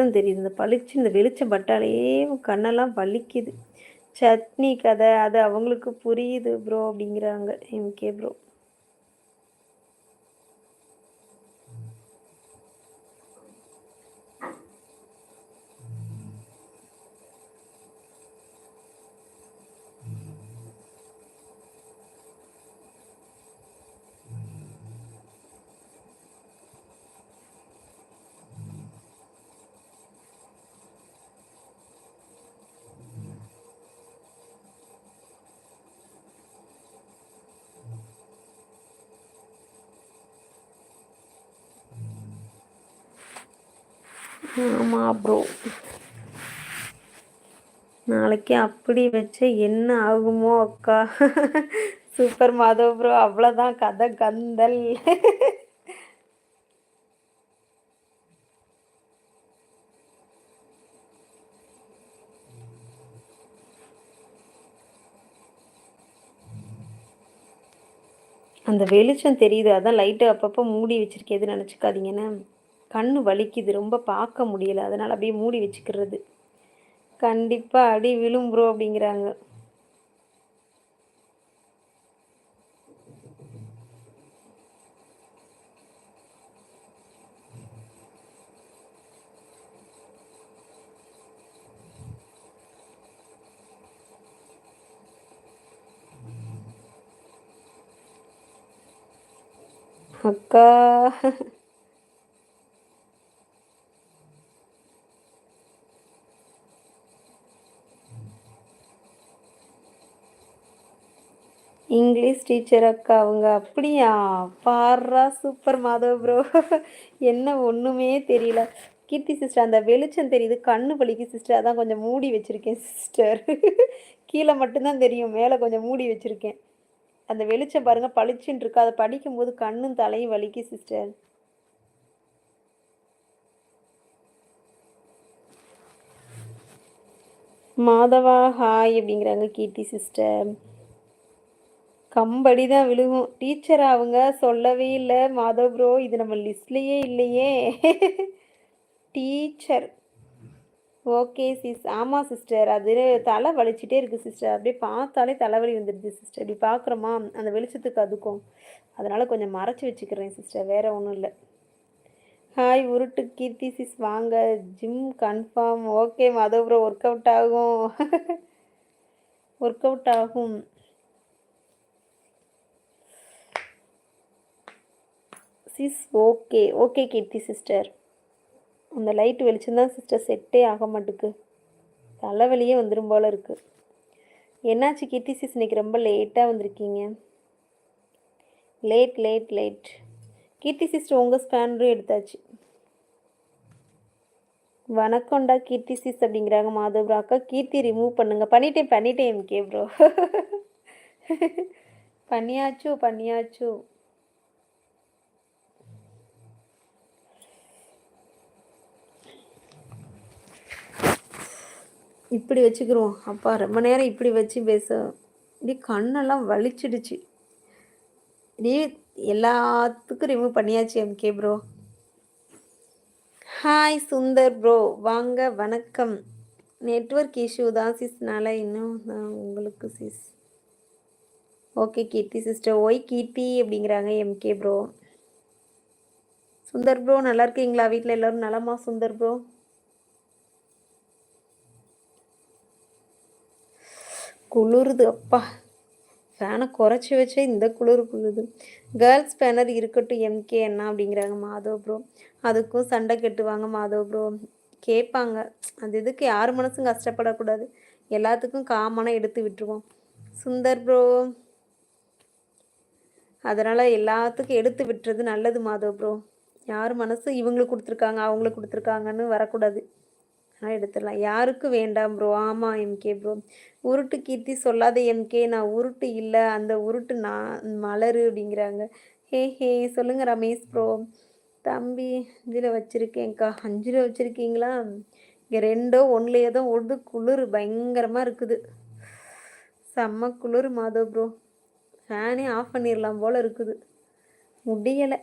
தான் தெரியுது. இந்த பளிச்சு இந்த வெளிச்சம் பட்டாலேயே கண்ணெல்லாம் வலிக்குது. சட்னி கதை அது அவங்களுக்கு புரியுது ப்ரோ அப்படிங்கிறாங்க. எம்கே ப்ரோ ஆமாம் ப்ரோ நாளைக்கு அப்படி வச்ச என்ன ஆகுமோ அக்கா? சூப்பர் மாதவ் ப்ரோ அவ்வளோதான் கதை கந்தல். அந்த வெளிச்சம் தெரியுது. அதான் லைட்டு அப்பப்போ மூடி வச்சிருக்கேது நினச்சிக்காதீங்கன்னு கண் வலிக்குது. ரொம்ப பார்க்க முடியல. அதனால் அப்படியே மூடி வச்சுக்கிறது. கண்டிப்பாக அடி விழும் ப்ரோ அப்படிங்கிறாங்க. அக்கா. இங்கிலீஷ் டீச்சர் அக்கா அவங்க அப்படியா? பாரா சூப்பர் மாதவ் ப்ரோ என்ன ஒன்றுமே தெரியல. கீர்த்தி சிஸ்டர் அந்த வெளிச்சம் தெரியுது. கண்ணு பலிக்கு சிஸ்டர் அதான் கொஞ்சம் மூடி வச்சுருக்கேன் சிஸ்டர் கீழே மட்டும்தான் தெரியும். மேலே கொஞ்சம் மூடி வச்சுருக்கேன். அந்த வெளிச்சம் பாருங்கள் பளிச்சுன்னு இருக்கு. அதை படிக்கும்போது கண்ணும் தலையும் வலிக்கு சிஸ்டர் மாதவா ஹாய் அப்படிங்கிறாங்க கீர்த்தி சிஸ்டர் கம்படி தான் விழுகும். டீச்சர் அவங்க சொல்லவே இல்லை. மாதவ் ப்ரோ இது நம்ம லிஸ்ட்லேயே இல்லையே. டீச்சர் ஓகே சிஸ் ஆமாம் சிஸ்டர் அது தலை வலிச்சுட்டே இருக்குது சிஸ்டர் அப்படியே பார்த்தாலே தலைவலி வந்துடுது சிஸ்டர் இப்படி பார்க்குறோமா? அந்த வெளிச்சத்துக்கு அதுக்கும். அதனால் கொஞ்சம் மறைச்சி வச்சுக்கிறேன் சிஸ்டர் வேறு ஒன்றும் இல்லை. ஹாய் உருட்டு கீர்த்தி சிஸ் வாங்க. Gym confirm okay Madhav bro work out ஆகும். ஒர்க் அவுட் ஆகும். Sis okay okay Keerthi sister அந்த லைட் வெளிச்சம்தான் சிஸ்டர் செட்டே ஆக மாட்டுக்கு. தலைவலியே வந்துடும் போல் இருக்குது என்னாச்சு கீர்த்தி சிஸ் இன்றைக்கி ரொம்ப லேட்டாக வந்திருக்கீங்க. Late late late Keerthi sister உங்கள் ஸ்பேனரும் எடுத்தாச்சு. வணக்கம்டா கீர்த்தி சிஸ் அப்படிங்கிறாங்க மாதவ் அக்கா கீர்த்தி ரிமூவ் பண்ணுங்க. பண்ணிட்டேன் பண்ணிட்டேன் எம்கே ப்ரோ பண்ணியாச்சு பண்ணியாச்சு. இப்படி வச்சுக்கிறோம். அப்பா ரொம்ப நேரம் இப்படி வச்சு பேச. இப்படி கண்ணெல்லாம் வலிச்சிடுச்சு. நீ எல்லாத்துக்கும் ரிமூவ் பண்ணியாச்சு MK bro hi Sundar bro வாங்க வணக்கம். நெட்ஒர்க் இஷ்யூ தான் சிஸ்னால இன்னும் உங்களுக்கு sis okay Keerthi sister Y Keerthi அப்படிங்கிறாங்க எம்கே ப்ரோ சுந்தர் ப்ரோ நல்லா இருக்கீங்களா? வீட்டில் எல்லோரும் நலமா? சுந்தர் ப்ரோ குளிருது. அப்பா ஃபேனை குறைச்சி வச்சே இந்த குளிர் குளிருது. கேர்ள்ஸ் பேனர் இருக்கட்டும் எம்கே என்ன அப்படிங்கிறாங்க மாதவ் ப்ரோ அதுக்கும் சண்டை கட்டுவாங்க மாதவ் ப்ரோ கேட்பாங்க. அது இதுக்கு யார் மனசும் கஷ்டப்படக்கூடாது. எல்லாத்துக்கும் காமனாக எடுத்து விட்டுருவோம். சுந்தர் ப்ரோ அதனால் எல்லாத்துக்கும் எடுத்து விட்டுறது நல்லது மாதவ் ப்ரோ யார் மனசு? இவங்களுக்கு கொடுத்துருக்காங்க அவங்களுக்கு கொடுத்துருக்காங்கன்னு வரக்கூடாது. ஆனால் எடுத்துடலாம். யாருக்கும் வேண்டாம் ப்ரோ ஆமாம் எம்கே ப்ரோ உருட்டு கீர்த்தி சொல்லாத எம்கே நான் உருட்டு இல்லை. அந்த உருட்டு நான் மலரு அப்படிங்கிறாங்க. ஹே ஹே சொல்லுங்கள் ரமேஷ் ப்ரோ தம்பி அஞ்சில் வச்சுருக்கேன்க்கா. அஞ்சில் வச்சுருக்கீங்களா? இங்கே ரெண்டோ ஒன்றுலையே தான் ஒடு குளிர் பயங்கரமாக இருக்குது. செம்ம குளிர் மாதவ் ப்ரோ ஃபேனே ஆஃப் பண்ணிடலாம் போல் இருக்குது. முடியலை.